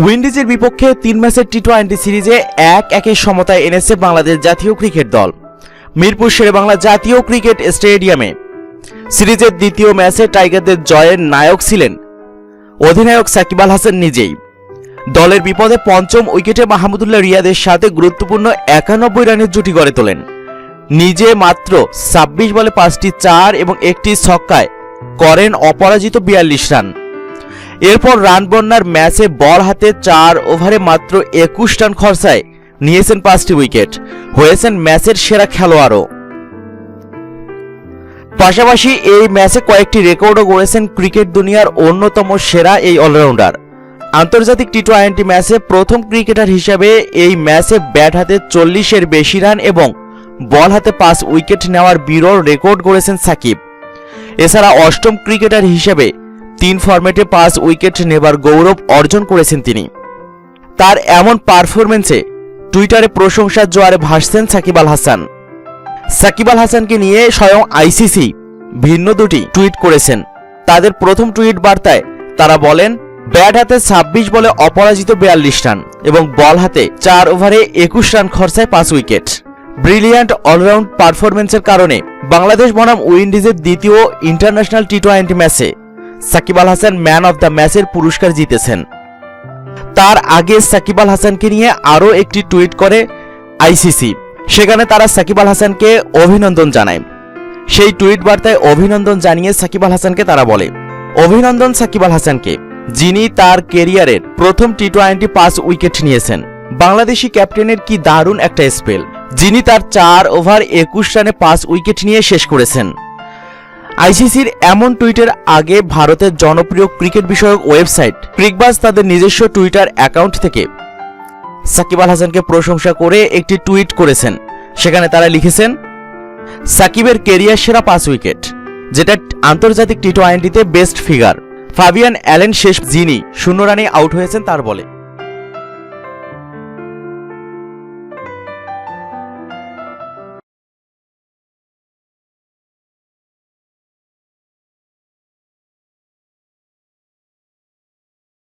উইন্ডিজের বিপক্ষে তিন ম্যাচের টি টোয়েন্টি সিরিজে এক একের সমতায় এনেছে বাংলাদেশ জাতীয় ক্রিকেট দল। মিরপুর শেরেবাংলা জাতীয় ক্রিকেট স্টেডিয়ামে। সিরিজের দ্বিতীয় ম্যাচে টাইগারদের জয়ের নায়ক ছিলেন অধিনায়ক সাকিব আল হাসান নিজেই। দলের বিপদে পঞ্চম উইকেটে মাহমুদুল্লাহ রিয়াদের সাথে গুরুত্বপূর্ণ একানব্বই রানের জুটি গড়ে তোলেন। নিজে মাত্র ছাব্বিশ বলে পাঁচটি চার এবং একটি ছক্কায় করেন অপরাজিত বিয়াল্লিশ রান। এরপর রান বন্যার ম্যাচে বল হাতে চার ওভারে মাত্র একুশ রান খরচায় নিয়েছেন পাঁচটি উইকেট। হয়েছেন ম্যাচের সেরা খেলোয়াড়ও। পাশাপাশি এই ম্যাচে কয়েকটি রেকর্ডও গড়েছেন ক্রিকেট দুনিয়ার অন্যতম সেরা এই অলরাউন্ডার। আন্তর্জাতিক টি টোয়েন্টি ম্যাচে প্রথম ক্রিকেটার হিসাবে এই ম্যাচে ব্যাট হাতে চল্লিশের বেশি রান এবং বল হাতে পাঁচ উইকেট নেওয়ার বিরল রেকর্ড গড়েছেন সাকিব। এছাড়া অষ্টম ক্রিকেটার হিসেবে তিন ফরম্যাটে পাঁচ উইকেট নেবার গৌরব অর্জন করেছেন তিনি। তার এমন পারফরমেন্সে টুইটারে প্রশংসার জোয়ারে ভাসছেন সাকিব আল হাসান। সাকিব আল হাসানকে নিয়ে স্বয়ং আইসিসি ভিন্ন দুটি টুইট করেছেন। তাদের প্রথম টুইট বার্তায় তারা বলেন, ব্যাট হাতে ছাব্বিশ বলে অপরাজিত বিয়াল্লিশ রান এবং বল হাতে চার ওভারে একুশ রান খরচায় পাঁচ উইকেট। ব্রিলিয়ান্ট অলরাউন্ড পারফরমেন্সের কারণে বাংলাদেশ বনাম উইন্ডিজের দ্বিতীয় ইন্টারন্যাশনাল টি টোয়েন্টি ম্যাচে Shakib Al Hasan man of the ম্যাচের পুরস্কার জিতেছেন। তার আগে সাকিব আল হাসানকে নিয়ে আরও একটি টুইট করে আইসিসি সেখানে তারা সাকিব আল হাসানকে অভিনন্দন জানায়। সেই টুইট বার্তায় অভিনন্দন জানিয়ে সাকিব আল হাসানকে তারা বলে, অভিনন্দন সাকিব আল হাসানকে, যিনি তার কেরিয়ারের প্রথম টি টোয়েন্টি পাঁচ উইকেট নিয়েছেন। বাংলাদেশি ক্যাপ্টেনের কি দারুণ একটা স্পেল, যিনি তার চার ওভার একুশ রানে পাঁচ উইকেট নিয়ে শেষ করেছেন। আইসিসির এমন টুইটের আগে ভারতের জনপ্রিয় ক্রিকেট বিষয়ক ওয়েবসাইট ক্রিকবাজ তাদের নিজস্ব টুইটার অ্যাকাউন্ট থেকে। সাকিব আল হাসানকে প্রশংসা করে একটি টুইট করেছেন। সেখানে তারা লিখেছেন, সাকিবের কেরিয়ার সেরা পাঁচ উইকেট, যেটা আন্তর্জাতিক টি টোয়েন্টিতে বেস্ট ফিগার ফাবিয়ান অ্যালেন শেষ যিনি, শূন্য রানে আউট হয়েছেন তার বলে।